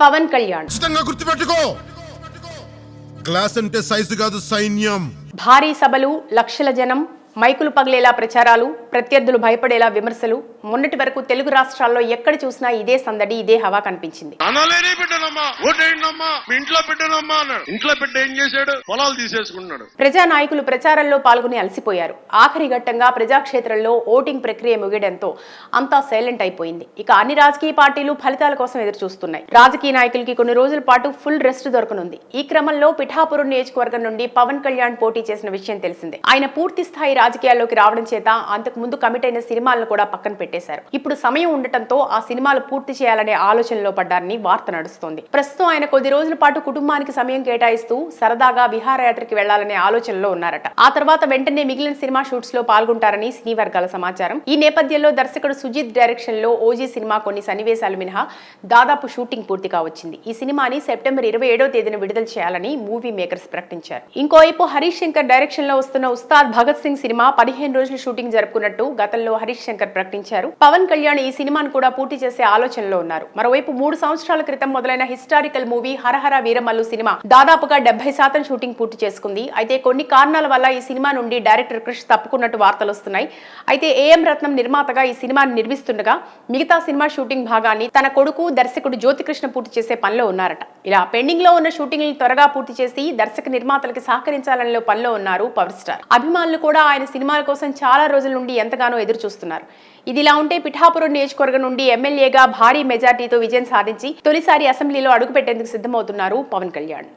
పవన్ కళ్యాణ్. గుర్తుపెట్టుకో. గ్లాస్ అంటే సైజు కాదు సైన్యం. భారీ సభలు లక్షల జనం మైకులు పగిలేలా ప్రచారాలు ప్రత్యర్థులు భయపడేలా విమర్శలు. మొన్నటి వరకు తెలుగు రాష్ట్రాల్లో ఎక్కడ చూసినా ఇదే సందడి ఇదే హవా కనిపించింది. ఇంట్లో ఏం చేశాడు? పొలాలు తీసేసుకున్నాడు. ప్రజా నాయకులు ప్రచారంలో పాల్గొని అలసిపోయారు. ఆఖరి ఘట్టంగా ప్రజాక్షేత్రంలో ఓటింగ్ ప్రక్రియ ముగియడంతో అంతా సైలెంట్ అయిపోయింది. ఇక అన్ని రాజకీయ పార్టీలు ఫలితాల కోసం ఎదురు చూస్తున్నాయి రాజకీయ నాయకులకి కొన్ని రోజుల పాటు ఫుల్ రెస్ట్ దొరకనుంది. ఈ క్రమంలో పిఠాపురం నియోజకవర్గం నుండి పవన్ కళ్యాణ్ పోటీ చేసిన విషయం తెలిసిందే. ఆయన పూర్తి స్థాయి రాజకీయాల్లోకి రావడం చేత అంతకు ముందు కమిట్ అయిన సినిమాలను కూడా పక్కన పెట్టేశారు. ఇప్పుడు సమయం ఉండటంతో ఆ సినిమాలు పూర్తి చేయాలనే ఆలోచనలో పడ్డారని వార్త నడుస్తోంది. ప్రస్తుతం ఆయన కొద్ది రోజుల పాటు కుటుంబానికి సమయం కేటాయిస్తూ సరదాగా విహారయాత్రకి వెళ్ళాలనే ఆలోచనలో ఉన్నారట. ఆ తర్వాత వెంటనే మిగిలిన సినిమా షూట్స్లో పాల్గొంటారని సినీ వర్గాల సమాచారం. ఈ నేపథ్యంలో దర్శకుడు సుజిత్ డైరెక్షన్లో ఓజీ సినిమా కొన్ని సన్నివేశాలు మినహా దాదాపు షూటింగ్ పూర్తి కావచ్చింది ఈ సినిమాని సెప్టెంబర్ ఇరవై ఏడో తేదీన విడుదల చేయాలని మూవీ మేకర్స్ ప్రకటించారు. ఇంకోవైపు హరీష్ శంకర్ డైరెక్షన్లో వస్తున్న ఉస్తాద్ భగత్ సింగ్ సినిమా పదిహేను రోజులు షూటింగ్ జరుపుకున్నట్టు గతంలో హరీష్ శంకర్ ప్రకటించారు. పవన్ కళ్యాణ్ ఈ సినిమాను కూడా పూర్తి చేసే ఆలోచనలో ఉన్నారు. మరోవైపు మూడు సంవత్సరాల క్రితం మొదలైన historical movie Harihara Veeramallu cinema దాదాపుగా డెబ్బై శాతం షూటింగ్ పూర్తి చేసుకుంది. అయితే కొన్ని కారణాల వల్ల ఈ సినిమా నుండి డైరెక్టర్ క్రిష్ తప్పుకున్నట్టు వార్తలు వస్తున్నాయి. అయితే ఏఎం రత్నం నిర్మాతగా ఈ సినిమాను నిర్మిస్తుండగా మిగతా సినిమా షూటింగ్ భాగాన్ని తన కొడుకు దర్శకుడు జ్యోతికృష్ణ పూర్తి చేసే పనిలో ఉన్నారట. ఇలా పెండింగ్లో ఉన్న షూటింగ్ త్వరగా పూర్తి చేసి దర్శక నిర్మాతలకి సహకరించాలనే పనిలో ఉన్నారు పవర్ స్టార్. అభిమానులు కూడా ఆయన సినిమాల కోసం చాలా రోజుల నుండి ఎంతగానో ఎదురు చూస్తున్నారు. ఇదిలా ఉంటే పిఠాపురం నియోజకవర్గం నుండి ఎమ్మెల్యేగా భారీ మెజార్టీతో విజయం సాధించి తొలిసారి అసెంబ్లీలో అడుగుపెట్టేందుకు సిద్ధమవుతున్నారు పవన్ కళ్యాణ్.